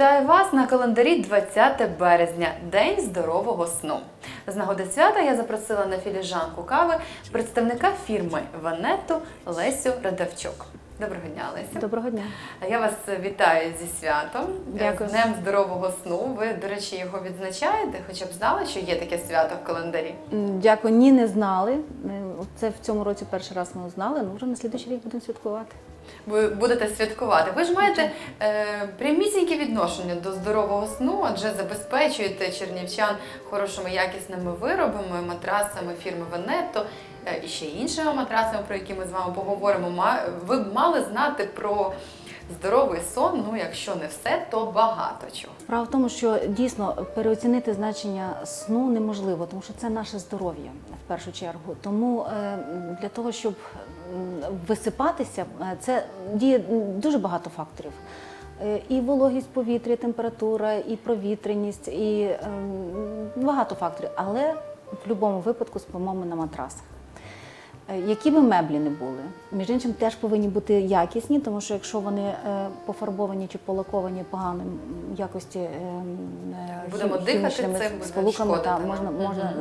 Вітаю вас на календарі 20 березня, День здорового сну. З нагоди свята я запросила на філіжанку кави представника фірми Ванетту Лесю Радавчук. Доброго дня, Леся. Доброго дня. Я вас вітаю зі святом, Дякую. з Днем здорового сну. Ви, до речі, його відзначаєте, хоча б знали, що є таке свято в календарі. Дякую, ні, не знали. Це в цьому році перший раз ми узнали, ну вже на слідуючий рік будемо святкувати. Ви будете святкувати. Ви ж маєте е, прямісіньке відношення до здорового сну, адже забезпечуєте чернівчан хорошими якісними виробами, матрасами фірми Венетто е, і ще іншими матрасами, про які ми з вами поговоримо. Ви б мали знати про здоровий сон. Ну, якщо не все, то багато чого. Справа в тому, що дійсно переоцінити значення сну неможливо, тому що це наше здоров'я в першу чергу. Тому е, для того, щоб висипатися, е, це діє дуже багато факторів. Е, І вологість повітря, і температура, і провітряність, і ем, багато факторів. Але в будь-якому випадку спимо ми на матрасах. Е, Які би меблі не були, між іншим теж повинні бути якісні, тому що якщо вони е, пофарбовані чи полаковані поганим якості е, м, е, Будемо дихати цим, сполуками, та, можна, можна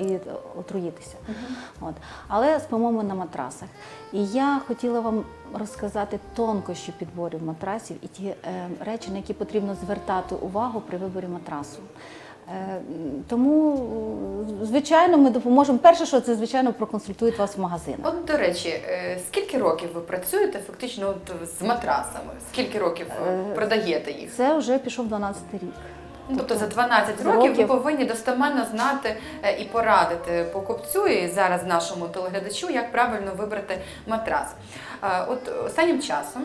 і отруїтися. От. Але спимо ми на матрасах. І я хотіла вам розказати тонкощі підборів матрасів і ті речі, на які потрібно звертати увагу при виборі матрасу. Е, Тому, звичайно, ми допоможемо. Перше, що це, звичайно, проконсультують вас в магазинах. От, до речі, е, скільки років ви працюєте фактично от з матрасами? Скільки років Е, продаєте їх? Це вже пішов 12 рік. Ну, Тобто за 12 з років ви повинні достеменно знати і порадити покупцю і зараз нашому телеглядачу, як правильно вибрати матрас. От останнім часом,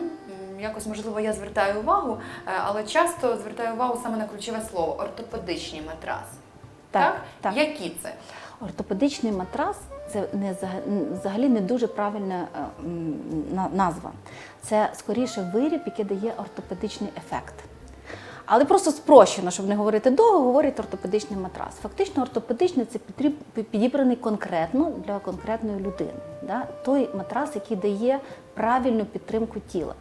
якось можливо, я звертаю увагу, е, але часто звертаю увагу саме на ключове слово ортопедичні матраси. Так, так. Які це? Ортопедичний матрас це не взагалі не дуже правильна е, назва. Це скоріше виріб, який дає ортопедичний ефект. Але просто спрощено, щоб не говорити довго, говорить ортопедичний матрас. Фактично, ортопедичний це підібраний конкретно для конкретної людини. Да? Той матрас, який дає правильну підтримку тіла.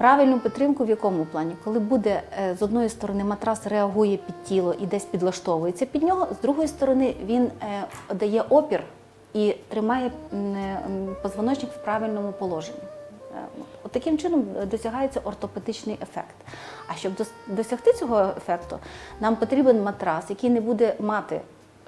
Правильну підтримку в якому плані? Коли буде е, з одної сторони матрас реагує під тіло і десь підлаштовується під нього, з другої сторони він е, дає опір і тримає е, позвоночник в правильному положенні. Таким чином досягається ортопедичний ефект. А щоб досягти цього ефекту, нам потрібен матрас, який не буде мати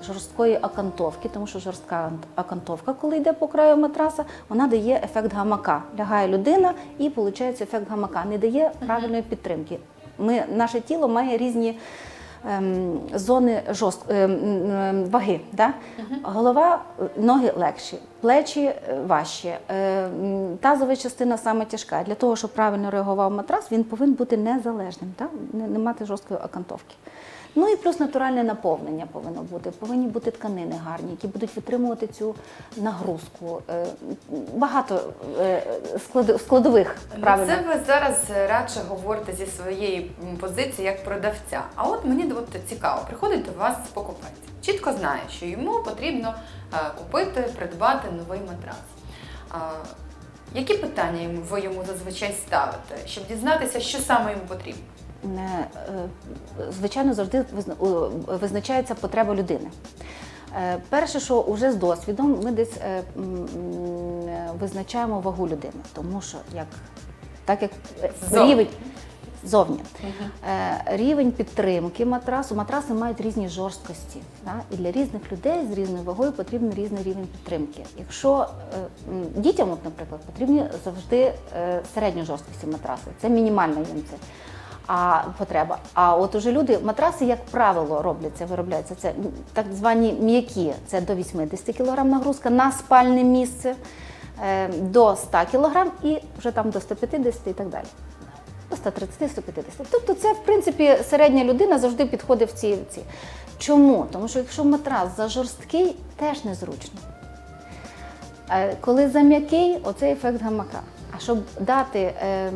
жорсткої окантовки, тому що жорстка окантовка, коли йде по краю матраса, вона дає ефект гамака. Лягає людина і виходить ефект гамака, не дає правильної підтримки. Ми, наше тіло має різні ем, зони жорст, ем, ем, ваги. Да? Голова, ноги легші, плечі е, важчі, е, тазова частина саме тяжка. Для того, щоб правильно реагував матрас, він повинен бути незалежним, да? не, не мати жорсткої окантовки. Ну і плюс натуральне наповнення повинно бути. Повинні бути тканини гарні, які будуть витримувати цю нагрузку. Е, Багато е, складових правильно. Це ви зараз е, радше говорите зі своєї позиції як продавця. А от мені от цікаво, приходить до вас покупець. Чітко знає, що йому потрібно купити, придбати новий матрас. Які питання ви йому зазвичай ставите, щоб дізнатися, що саме йому потрібно? Е, звичайно, завжди визна- визначається потреба людини. Е, Перше, що вже з досвідом ми десь е, визначаємо вагу людини, тому що як, так як рівень зовні. Рівень підтримки матрасу. Матраси мають різні жорсткості. Да? І для різних людей з різною вагою потрібен різний рівень підтримки. Якщо дітям, наприклад, потрібні завжди середньої жорсткості матраси. Це мінімальна їм це. А потреба. А от уже люди, матраси, як правило, робляться, виробляються. Це так звані м'які, це до 80 кг нагрузка на спальне місце, е, до 100 кг і вже там до 150 і так далі. До 130-150. Тобто це, в принципі, середня людина завжди підходить в ці. ці. Чому? Тому що якщо матрас за жорсткий, теж незручно. Е, Коли за м'який, оцей ефект гамака. А щоб дати е,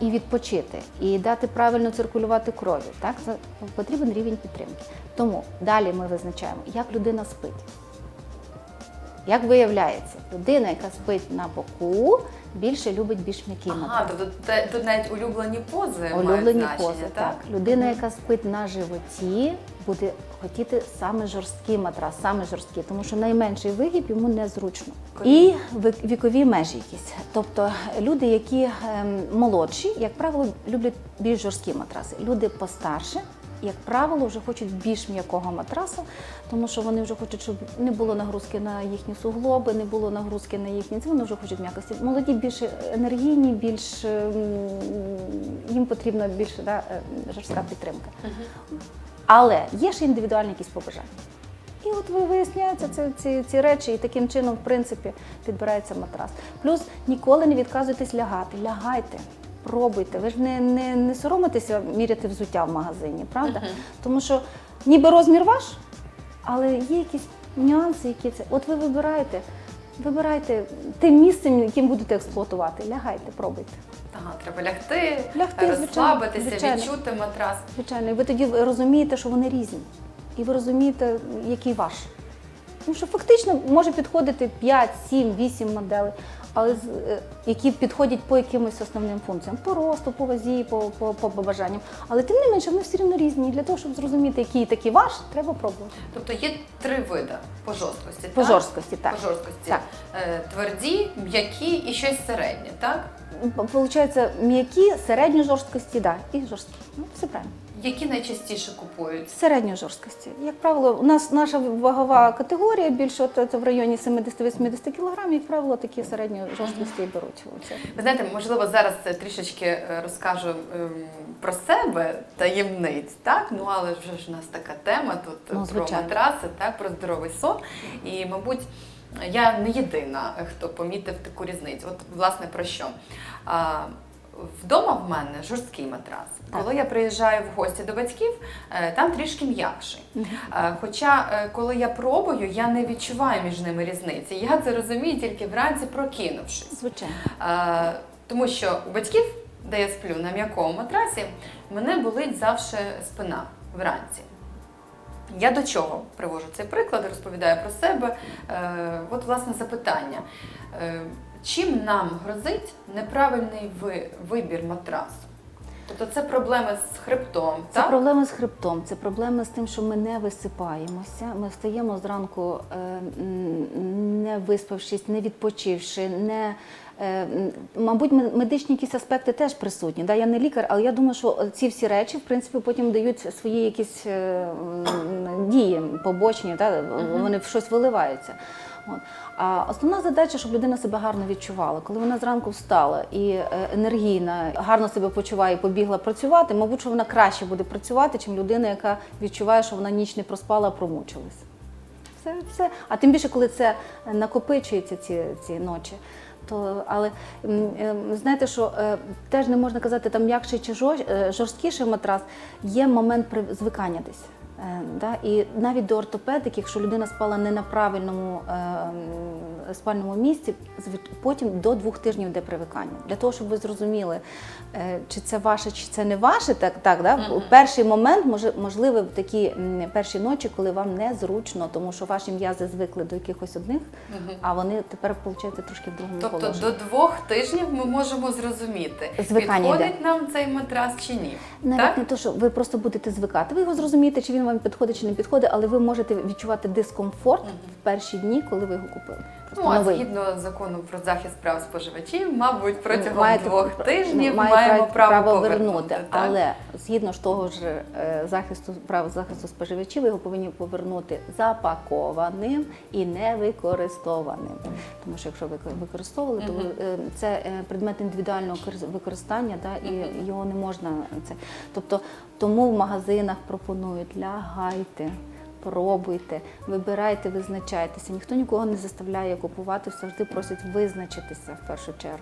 і відпочити, і дати правильно циркулювати крові, так, потрібен рівень підтримки. Тому далі ми визначаємо, як людина спить. Як виявляється, людина, яка спить на боку, більше любить більш м'який Ага, тобто тут навіть улюблені пози мають Улюблені значення, пози, так? так. Людина, яка спить на животі, буде хотіти саме жорсткий матрас, саме жорсткий, тому що найменший вигиб йому незручно. І вікові межі якісь. Тобто люди, які ем, молодші, як правило, люблять більш жорсткі матраси. Люди постарше. Як правило, вже хочуть більш м'якого матраса, тому що вони вже хочуть, щоб не було нагрузки на їхні суглоби, не було нагрузки на їхні це. Вони вже хочуть м'якості. Молоді більш енергійні, більш ем, їм потрібна більше да, е, жорстка підтримка. Але є ще індивідуальні якісь побажання. І от ви виясняються ці, ці, ці речі, і таким чином, в принципі, підбирається матрас. Плюс ніколи не відказуйтесь лягати. Лягайте, пробуйте. Ви ж не, не, не соромитеся міряти взуття в магазині, правда? Тому що ніби розмір ваш, але є якісь нюанси, які це. От ви вибираєте, вибирайте тим місцем, яким будете експлуатувати. Лягайте, пробуйте. Ага, треба лягти, Лягти, розслабитися, звичайно. відчути матрас. Звичайно, і ви тоді розумієте, що вони різні. І ви розумієте, який ваш. Тому що фактично може підходити 5, 7, 8 моделей, але з- е, які підходять по якимось основним функціям, по росту, по вазі, по, по, по побажанням. Але тим не менше, вони все рівно різні. І для того, щоб зрозуміти, який такий ваш, треба пробувати. Тобто є три види по жорсткості. По так? жорсткості, так. По жорсткості. Так. Е, Тверді, м'які і щось середнє, так? Получається, м'які, середньої жорсткості, да, і жорсткі. Ну, все правильно. Які найчастіше купують? Середньої жорсткості. Як правило, у нас наша вагова категорія більше от, в районі 70-80 кг, як правило, такі середньої жорсткості і беруть. Ви знаєте, можливо, зараз це трішечки е, розкажу ем, про себе таємниць, так? Ну але вже ж у нас така тема тут е, Ну, про матраси, так, про здоровий сон. І, мабуть, я не єдина, хто помітив таку різницю. От, власне, про що? Вдома в мене жорсткий матрас. Так. Коли я приїжджаю в гості до батьків, е, там трішки м'якший. Е, Хоча, е, коли я пробую, я не відчуваю між ними різниці. Я це розумію тільки вранці прокинувшись. Звичайно. Тому що у батьків, де я сплю на м'якому матрасі, мене болить завжди спина вранці. Я до чого привожу цей приклад, розповідаю про себе. От, власне, запитання. Чим нам грозить неправильний ви- вибір матрасу? Тобто це проблеми з хребтом, Це так? проблеми з хребтом, це проблеми з тим, що ми не висипаємося. Ми встаємо зранку, е, не виспавшись, не відпочивши, не. е, Мабуть, медичні якісь аспекти теж присутні. Да? Я не лікар, але я думаю, що ці всі речі, в принципі, потім дають свої якісь е, дії побочні, да? вони в щось виливаються. А основна задача, щоб людина себе гарно відчувала. Коли вона зранку встала і е, енергійна, гарно себе почуває і побігла працювати, мабуть, що вона краще буде працювати, ніж людина, яка відчуває, що вона ніч не проспала, а промучилась. Все, все. А тим більше, коли це накопичується ці, ці ночі. То, але е, знаєте, що е, теж не можна казати там м'якший чи жор- е, жорсткіший матрас, є момент звикання десь. Е, Да? І навіть до ортопедики, якщо людина спала не на правильному е, спальному місці, потім до двох тижнів йде привикання. Для того, щоб ви зрозуміли, е, чи це ваше, чи це не ваше, так, так да? У перший момент може, можливо в такі перші ночі, коли вам незручно, тому що ваші м'язи звикли до якихось одних, а вони тепер виходить трошки в другому Тобто положенні. до двох тижнів ми можемо зрозуміти, Звикання підходить йде. нам цей матрас чи ні. Навіть так? не то, що ви просто будете звикати. Ви його зрозумієте, чи він вам підходить, чи не підходить, але ви можете відчувати дискомфорт в перші дні, коли ви його купили. Просто Ну, а новий. згідно закону про захист прав споживачів, мабуть, протягом Маєте двох тижнів маємо право, вернути. повернути. так? Але згідно ж того ж е, захисту прав захисту споживачів, його повинні повернути запакованим і не використованим. Тому що якщо ви використовували, то ви, е, це е, предмет індивідуального корис- використання, да, і його не можна це. Тобто тому в магазинах пропонують лягайте. Пробуйте, вибирайте, визначайтеся. Ніхто нікого не заставляє купувати, завжди просять визначитися в першу чергу.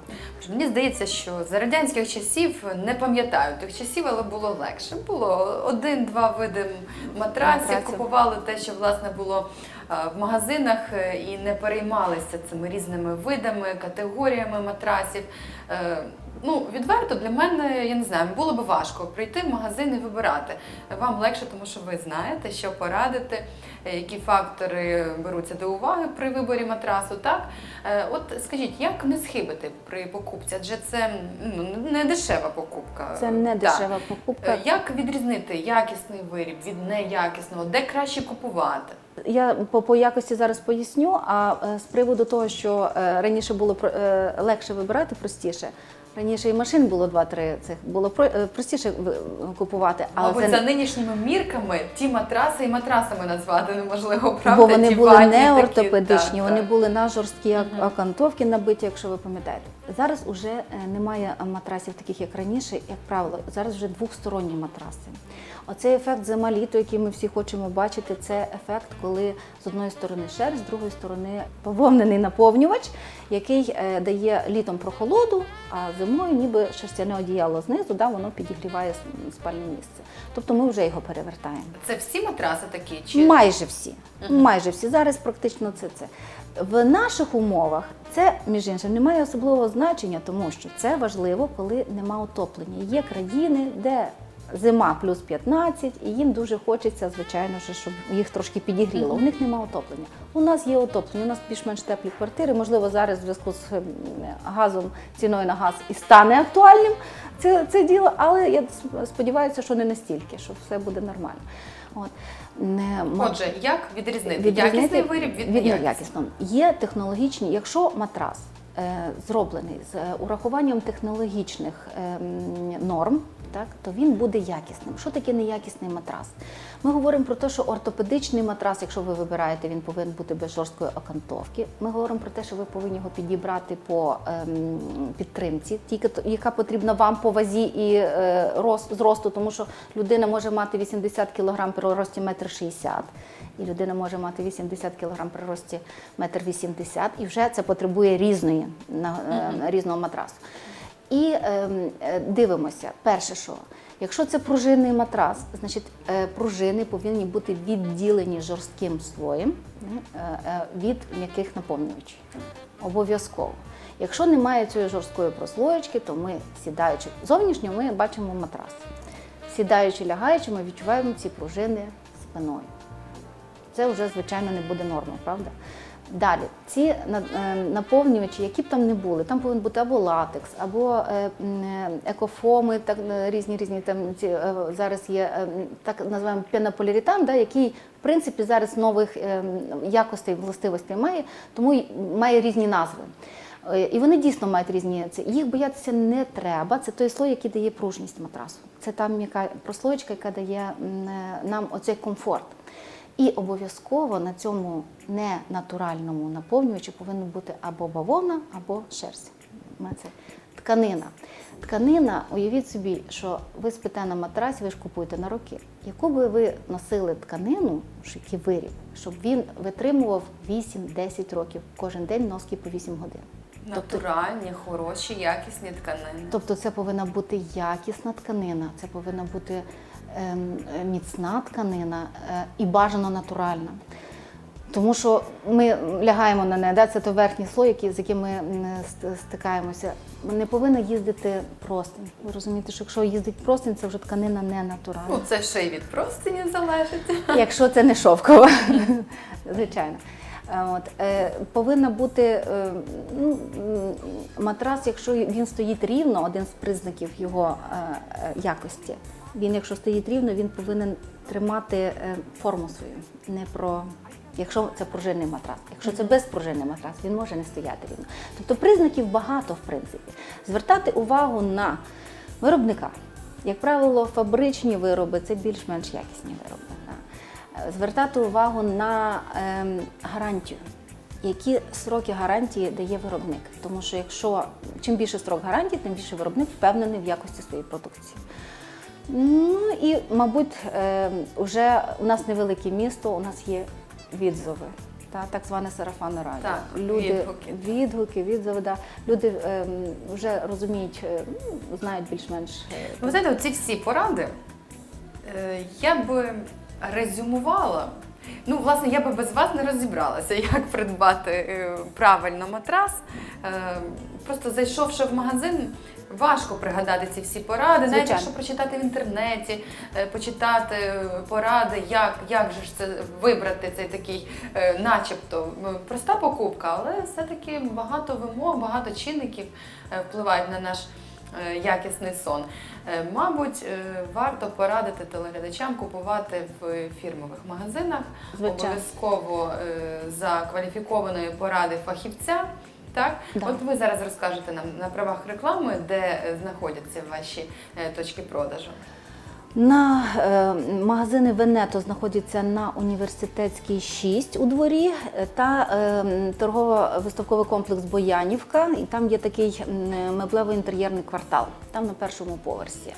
Мені здається, що за радянських часів не пам'ятаю тих часів, але було легше. Було один-два види матрасів, Матрасів. купували те, що власне було е, в магазинах, е, і не переймалися цими різними видами, категоріями матрасів. Ну, відверто для мене, я не знаю, було б важко прийти в магазин і вибирати. Вам легше, тому що ви знаєте, що порадити, е, які фактори беруться до уваги при виборі матрасу. Так, Е, от скажіть, як не схибити при покупці? Адже це ну, не дешева покупка. Це не Так. дешева покупка. Е, Як відрізнити якісний виріб від неякісного? Де краще купувати? Я по, по якості зараз поясню. А з приводу того, що раніше було легше вибирати, простіше. Раніше і машин було два-три цих було е, простіше купувати, але Мабуть, це за нинішніми мірками ті матраси і матрасами назвати неможливо, правда? бо вони Ті були не такі, ортопедичні, так, вони так. були на жорсткі ак- Мгм. окантовки набиті, якщо ви пам'ятаєте. Зараз уже е, немає матрасів таких, як раніше, як правило. Зараз вже двохсторонні матраси. Оцей ефект зима-літо, який ми всі хочемо бачити, це ефект, коли з одної сторони шерсть, з другої сторони пововнений наповнювач, який е, дає літом прохолоду, а зимою ніби шерстяне одіяло знизу, да, воно підігріває спальне місце. Тобто ми вже його перевертаємо. Це всі матраси такі? Чи Майже всі. Мгм. Майже всі. Зараз практично це це. В наших умовах це, між іншим, не має особливого значення, тому що це важливо, коли нема отоплення. Є країни, де зима плюс 15, і їм дуже хочеться, звичайно, щоб їх трошки підігріло. У них нема отоплення. У нас є отоплення, у нас більш-менш теплі квартири. Можливо, зараз в зв'язку з ем, газом, ціною на газ і стане актуальним це, це діло, але я сподіваюся, що не настільки, що все буде нормально. От. Не, Отже, як відрізнити, відрізнити якісний виріб від, від неякісного? Є технологічні, якщо матрас е, зроблений з е, урахуванням технологічних е, норм, так, то він буде якісним. Що таке неякісний матрас? Ми говоримо про те, що ортопедичний матрас, якщо ви вибираєте, він повинен бути без жорсткої окантовки. Ми говоримо про те, що ви повинні його підібрати по ем, підтримці, тільки яка потрібна вам по вазі і е, рост, зросту, тому що людина може мати 80 кг при рості 1,60 м, і людина може мати 80 кг при рості 1,80 м, і вже це потребує різної на, е, різного матрасу. І ем, е, дивимося, перше, що якщо це пружинний матрас, значить е, пружини повинні бути відділені жорстким слоєм е, е, від м'яких наповнювачів. Обов'язково. Якщо немає цієї жорсткої прослоєчки, то ми сідаючи зовнішньо, ми бачимо матрас. Сідаючи, лягаючи, ми відчуваємо ці пружини спиною. Це вже, звичайно, не буде нормою, правда? Далі, ці е, наповнювачі, які б там не були, там повинен бути або латекс, або е, е, екофоми, так різні різні там ці зараз є так називаємо пенополіуретан, да, який в принципі зараз нових якостей, властивостей має, тому має різні назви. І вони дійсно мають різні це. Їх боятися не треба. Це той слой, який дає пружність матрасу. Це там яка прослоєчка, яка дає нам оцей комфорт. І обов'язково на цьому ненатуральному наповнювачі повинна бути або бавовна, або шерсть. Це тканина. Тканина, уявіть собі, що ви спите на матрасі, ви ж купуєте на роки. Яку би ви носили тканину, який виріб, щоб він витримував 8-10 років кожен день носки по 8 годин. Натуральні, хороші, якісні тканини. Тобто це повинна бути якісна тканина, це повинна бути міцна тканина е, і бажано натуральна. Тому що ми лягаємо на неї, да, це той верхній слой, який, з яким ми стикаємося. Не повинна їздити простинь. Ви розумієте, що якщо їздить простинь, це вже тканина не натуральна. Ну, це ще й від простині залежить. Якщо це не шовкова, звичайно. Е, От, е, повинна бути е, ну, матрас, якщо він стоїть рівно, один з признаків його е, е, якості. Він, якщо стоїть рівно, він повинен тримати е, форму свою. Не про якщо це пружинний матрас. Якщо це безпружинний матрас, він може не стояти рівно. Тобто признаків багато, в принципі. Звертати увагу на виробника. Як правило, фабричні вироби це більш-менш якісні вироби. Е, Звертати увагу на ем, гарантію. Які сроки гарантії дає виробник? Тому що якщо чим більше строк гарантії, тим більше виробник впевнений в якості своєї продукції. Ну і, мабуть, е, вже у нас невелике місто, у нас є відзови. Та, так зване сарафанне радіо. Так, Люди, відгуки. відгуки, відзови, да. Люди ем, вже розуміють, е, ну, знають більш-менш. е, ви знаєте, ці всі поради е, я би резюмувала Ну, власне, я би без вас не розібралася, як придбати е, правильно матрас. Е, Просто зайшовши в магазин, важко пригадати ці всі поради, навіть Звичайно. якщо прочитати в інтернеті, е, почитати поради, як, як же ж це вибрати цей такий, начебто, проста покупка, але все-таки багато вимог, багато чинників впливають на наш якісний сон. Е, Мабуть, е, варто порадити телеглядачам купувати в фірмових магазинах, обов'язково е, за кваліфікованої поради фахівця. Так, Да. от ви зараз розкажете нам на правах реклами, де е, знаходяться ваші е, точки продажу. На е, магазини Венето знаходяться на університетській 6 у дворі е, та е, торгово-виставковий комплекс Боянівка. І там є такий меблевий меблево-інтер'єрний квартал, там на першому поверсі.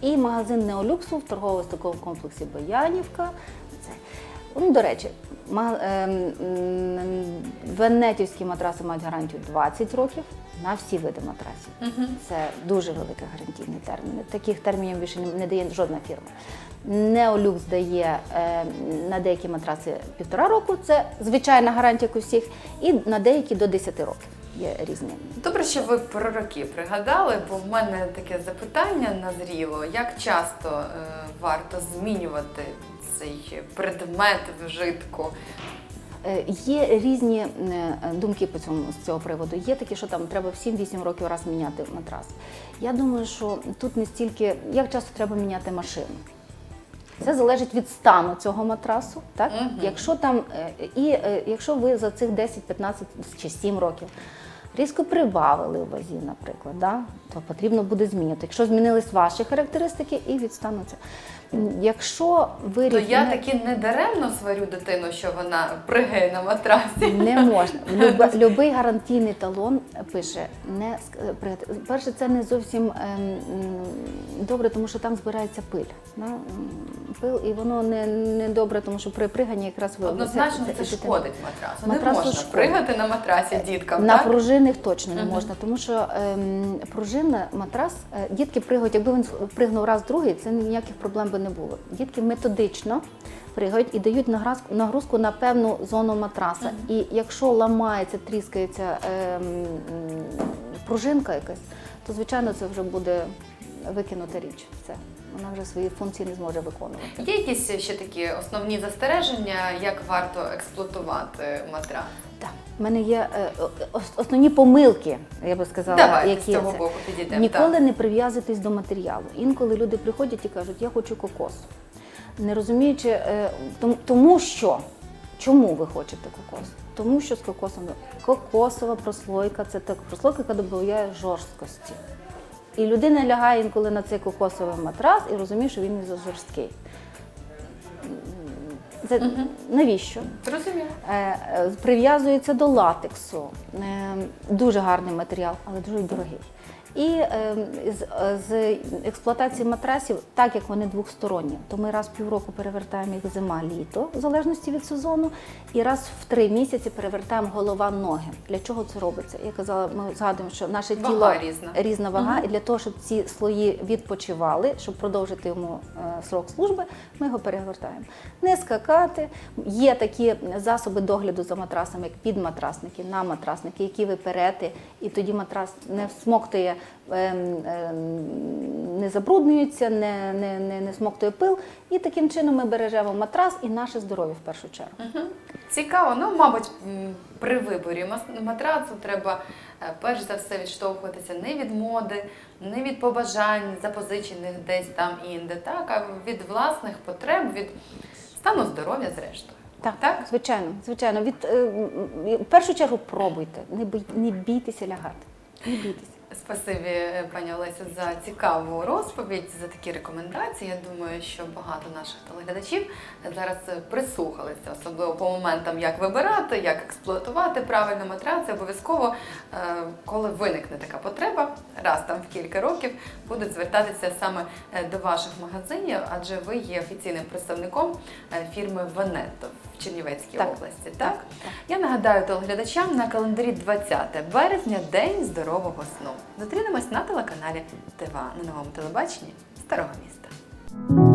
І магазин Неолюксу в торгово-виставковому комплексі Боянівка. Ну, до речі, ма- е, м, венетівські матраси мають гарантію 20 років на всі види матрасів. Це дуже великий гарантійний термін. Таких термінів більше не- дає жодна фірма. Неолюкс дає е, на деякі матраси півтора року, це звичайна гарантія як у всіх, і на деякі до 10 років. Є різні. Добре, що ви про роки пригадали, бо в мене таке запитання назріло. Як часто е, варто змінювати цей предмет вжитку? Е, Є різні е, думки по цьому з цього приводу. Є такі, що там треба в 7-8 років раз міняти матрас. Я думаю, що тут не стільки як часто треба міняти машину. Це залежить від стану цього матрасу. Так? Угу. Якщо там, е, і е, якщо ви за цих 10, 15 чи 7 років різко прибавили у вазі, наприклад, да? то потрібно буде змінювати. Якщо змінились ваші характеристики і від стану це. Якщо ви То я таки не даремно сварю дитину, що вона пригає на матрасі. Не можна. Люба, любий гарантійний талон пише не ск- Перше, це не зовсім ем, добре, тому що там збирається пиль. Да? Пил, і воно не, не добре, тому що при приганні якраз ви Однозначно це, дитина- шкодить матрасу. Матрасу не можна шкодить. пригати на матрасі діткам. На так? пружинних точно не можна, тому що ем, пружина, матрас, е, дітки пригають, якби він пригнув раз другий, це ніяких проблем би не було. Дітки методично пригають і дають нагрузку, на певну зону матраса. І якщо ламається, тріскається ем, пружинка якась, то звичайно це вже буде викинута річ. Все. Вона вже свої функції не зможе виконувати. Є якісь ще такі основні застереження, як варто експлуатувати матрас? В мене є е, основні помилки, я би сказала, Давайте які з цього це. боку підійдемо. Ніколи так. не прив'язуйтесь до матеріалу. Інколи люди приходять і кажуть, я хочу кокос. Не розуміючи, е, тому що. Чому ви хочете кокос? Тому що з кокосом кокосова прослойка це так прослойка, яка додає жорсткості. І людина лягає інколи на цей кокосовий матрас і розуміє, що він не жорсткий. Це навіщо? Зрозуміло. Е, е, прив'язується до латексу. Е, Дуже гарний матеріал, але дуже дорогий. І е, з, з експлуатації матрасів, так як вони двохсторонні, то ми раз в півроку перевертаємо їх зима-літо, в залежності від сезону, і раз в три місяці перевертаємо голова-ноги. Для чого це робиться? Я казала, ми згадуємо, що наше Вага тіло різна. різна вага, і для того, щоб ці слої відпочивали, щоб продовжити йому е, срок служби, ми його перевертаємо. Не скакати. Є такі засоби догляду за матрасами, як підматрасники, наматрасники, які ви перете, і тоді матрас не всмоктує, ем, ем, не забруднюється, не, не, не, не смоктує пил. І таким чином ми бережемо матрас і наше здоров'я в першу чергу. Мгм. Цікаво. Ну, мабуть, при виборі матрацу треба е, перш за все відштовхуватися не від моди, не від побажань, запозичених десь там інде, так, а від власних потреб, від стану здоров'я, зрештою. Так, Так? звичайно, звичайно. Від, е, в першу чергу пробуйте, не, бий, не бійтеся лягати. Не бійтеся. Спасибі, е, пані Олесю, за цікаву розповідь, за такі рекомендації. Я думаю, що багато наших телеглядачів зараз е, прислухалися, особливо по моментам, як вибирати, як експлуатувати правильно матраці. Обов'язково, е, коли виникне така потреба, раз там в кілька років будуть звертатися саме до ваших магазинів, адже ви є офіційним представником фірми Венето в Чернівецькій Так. області. Так? Так, Я нагадаю телеглядачам на календарі 20 березня День здорового сну. Зустрінемось на телеканалі ТВА на новому телебаченні Старого міста.